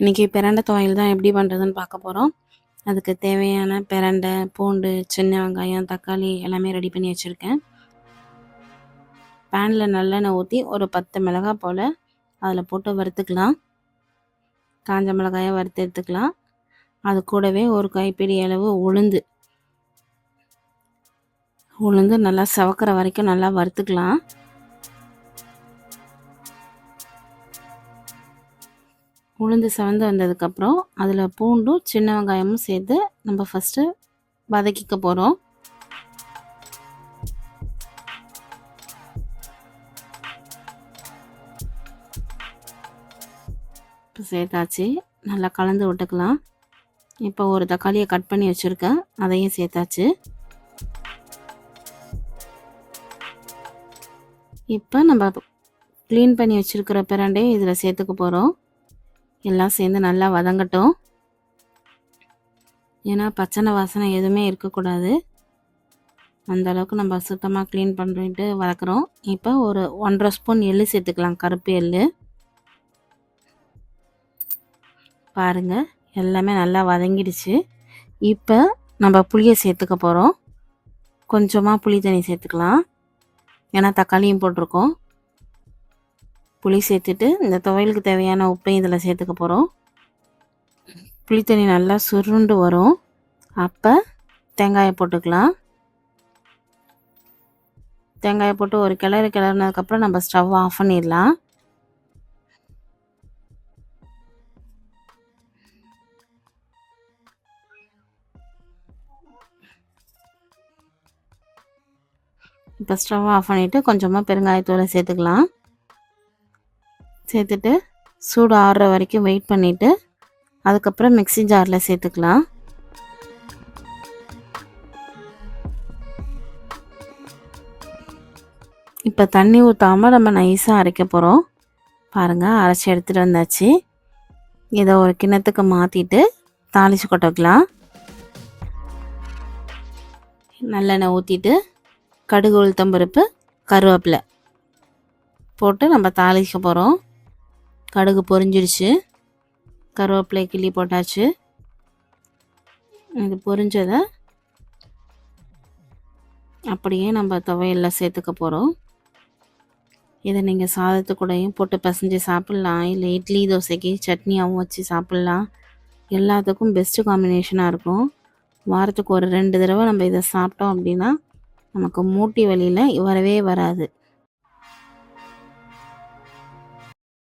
இன்றைக்கி பிரண்டை துவையல் தான் எப்படி பண்ணுறதுன்னு பார்க்க போகிறோம் அதுக்கு தேவையான பிரண்டை பூண்டு சின்ன வெங்காயம் தக்காளி எல்லாமே ரெடி பண்ணி வச்சுருக்கேன். பேனில் நல்லெண்ணெய் ஊற்றி ஒரு பத்து மிளகாய் போல் அதில் போட்டு வறுத்துக்கலாம். காஞ்ச மிளகாயை வறுத்து எடுத்துக்கலாம். அது கூடவே ஒரு கைப்பிடி அளவு உளுந்து. உளுந்து நல்லா சவக்கிற வரைக்கும் நல்லா வறுத்துக்கலாம். உளுந்து செவந்து வந்ததுக்கப்புறம் அதில் பூண்டும் சின்ன வெங்காயமும் சேர்த்து நம்ம ஃபஸ்ட்டு வதக்கிக்க போகிறோம் இப்போ சேர்த்தாச்சு. நல்லா கலந்து விட்டுக்கலாம். இப்போ ஒரு தக்காளியை கட் பண்ணி வச்சுருக்கேன். அதையும் சேர்த்தாச்சு. இப்போ நம்ம க்ளீன் பண்ணி வச்சுருக்கிற பிரண்டையும் இதில் சேர்த்துக்க போகிறோம் எல்லாம் சேர்ந்து நல்லா வதங்கட்டும். ஏன்னா பச்சனை வாசனை எதுவுமே இருக்கக்கூடாது. அந்த அளவுக்கு நம்ம சுத்தமாக க்ளீன் பண்ணிட்டு வளர்க்குறோம் இப்போ ஒரு ஒன்றரை ஸ்பூன் எள்ளு சேர்த்துக்கலாம் கருப்பு எள்ளு. பாருங்கள் எல்லாமே நல்லா வதங்கிடுச்சு. இப்போ நம்ம புளியை சேர்த்துக்க போகிறோம் கொஞ்சமாக புளி தண்ணி சேர்த்துக்கலாம். ஏன்னா தக்காளியும் போட்டிருக்கோம். புளி சேர்த்துட்டு இந்த துவையலுக்கு தேவையான உப்பையும் இதில் சேர்த்துக்க போகிறோம் புளி தண்ணி நல்லா சுருண்டு வரும். அப்போ தேங்காயை போட்டுக்கலாம். தேங்காயை போட்டு ஒரு கிளறு கிளறினதுக்கப்புறம் நம்ம ஸ்டவ் ஆஃப் பண்ணிடலாம். இப்போ ஸ்டவ் ஆஃப் பண்ணிவிட்டு கொஞ்சமாக பெருங்காயத்தூளை சேர்த்துக்கலாம். சேர்த்துட்டு சூடு ஆடுற வரைக்கும் வெயிட் பண்ணிவிட்டு அதுக்கப்புறம் மிக்ஸி ஜாரில் சேர்த்துக்கலாம். இப்போ தண்ணி ஊற்றாமல் நம்ம நைஸாக அரைக்க போகிறோம் பாருங்கள் அரைச்சி எடுத்துகிட்டு வந்தாச்சு. இதை ஒரு கிண்ணத்துக்கு மாற்றிட்டு தாளித்து கொட்டக்கலாம் நல்லெண்ணெய் ஊற்றிட்டு கடுகு உளுத்தம்பருப்பு கருவேப்பிலை போட்டு நம்ம தாளிக்க போகிறோம் கடுகு பொரிஞ்சிருச்சு. கருவேப்பிலை கிள்ளி போட்டாச்சு. இது பொரிஞ்சதை அப்படியே நம்ம துவையலில் சேர்த்துக்க போகிறோம் இதை நீங்கள் சாதத்து கூடயும் போட்டு பசைஞ்சு சாப்பிட்லாம். இல்லை இட்லி தோசைக்கு சட்னியாகவும் வச்சு சாப்பிட்லாம். எல்லாத்துக்கும் பெஸ்ட்டு காம்பினேஷனாக இருக்கும். வாரத்துக்கு ஒரு ரெண்டு தடவை நம்ம இதை சாப்பிட்டோம் அப்படின்னா நமக்கு மூட்டி வழியில் வரவே வராது.